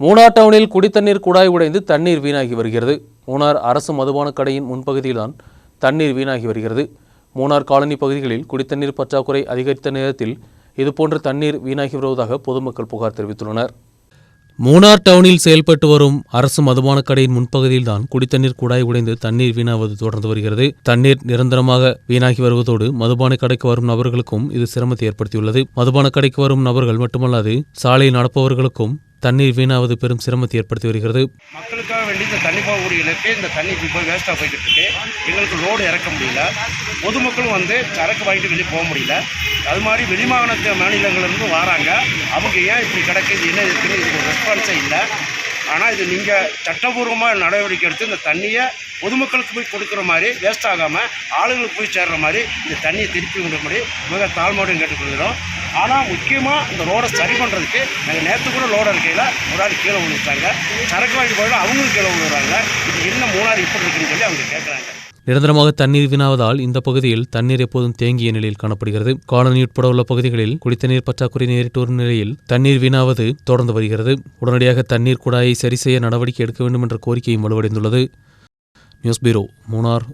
மூணார் டவுனில் குடித்தண்ணீர் குழாய் உடைந்து தண்ணீர் வீணாகி வருகிறது. மூணார் அரசு மதுபான கடையின் முன்பகுதியில்தான் தண்ணீர் வீணாகி வருகிறது. மூணார் காலனி பகுதிகளில் குடித்தண்ணீர் பற்றாக்குறை அதிகரித்த நேரத்தில் இதுபோன்ற தண்ணீர் வீணாகி வருவதாக பொதுமக்கள் புகார் தெரிவித்துள்ளனர். மூணார் டவுனில் செயல்பட்டு வரும் அரசு மதுபான கடையின் முன்பகுதியில் தான் குடித்தண்ணீர் குழாய் உடைந்து தண்ணீர் வீணாவது தொடர்ந்து வருகிறது. தண்ணீர் நிரந்தரமாக வீணாகி வருவதோடு மதுபான கடைக்கு வரும் நபர்களுக்கும் இது சிரமத்தை ஏற்படுத்தியுள்ளது. மதுபான கடைக்கு வரும் நபர்கள் மட்டுமல்லாது சாலையில் நடப்பவர்களுக்கும் தண்ணீர் வீணாவது பெரும் சிரமத்தை ஏற்படுத்தி வருகிறது. மக்களுக்காக வேண்டி இந்த தண்ணி போகக்கூடிய இடத்துக்கு இந்த தண்ணி இப்போ போய் வேஸ்ட்டாக போய்கிட்டு இருக்கு. எங்களுக்கு லோடு இறக்க முடியல. பொதுமக்களும் வந்து சரக்கு வாங்கிட்டு வெளியே போக முடியல. அது மாதிரி வெளிமாநிலத்து மாநிலங்கள்லேருந்து வராங்க. அவங்க ஏன் இப்படி கிடக்கு? இது என்ன இருக்குன்னு இதுக்கு ரெஸ்பான்ஸே இல்லை. ஆனால் இது நீங்கள் சட்டபூர்வமாக நடவடிக்கை எடுத்து இந்த தண்ணியை பொதுமக்களுக்கு போய் கொடுக்குற மாதிரி வேஸ்ட் ஆகாமல் ஆளுங்களுக்கு போய் சேர்ற மாதிரி இந்த தண்ணியை திருப்பி விடும்படி மிக தாழ்மையோடு கேட்டுக்கொள்கிறோம். ஆனால் முக்கியமாக இந்த ரோடை சரி பண்ணுறதுக்கு நாங்கள் நேற்று கூட லோடு இருக்கையில் ஒரு ஆள் கீழே விழுந்துட்டாங்க. சரக்கு வாங்கி போயிடும் அவங்களும் கீழே விழுகிறாங்க இது என்ன மூணாறு இப்படி இருக்குன்னு சொல்லி அவங்க கேட்குறாங்க நிரந்தரமாக தண்ணீர் வீணாவதால் இந்த பகுதியில் தண்ணீர் எப்போதும் தேங்கிய நிலையில் காணப்படுகிறது. காலனி உட்பட உள்ள பகுதிகளில் குடித்த நீர் பற்றாக்குறை நேரிட்டு வரும் நிலையில் தண்ணீர் வீணாவது தொடர்ந்து வருகிறது. உடனடியாக தண்ணீர் குழாயை சரி செய்ய நடவடிக்கை எடுக்க வேண்டும் என்ற கோரிக்கையும் வலுவடைந்துள்ளது. நியூஸ் பீரோ மூணார்.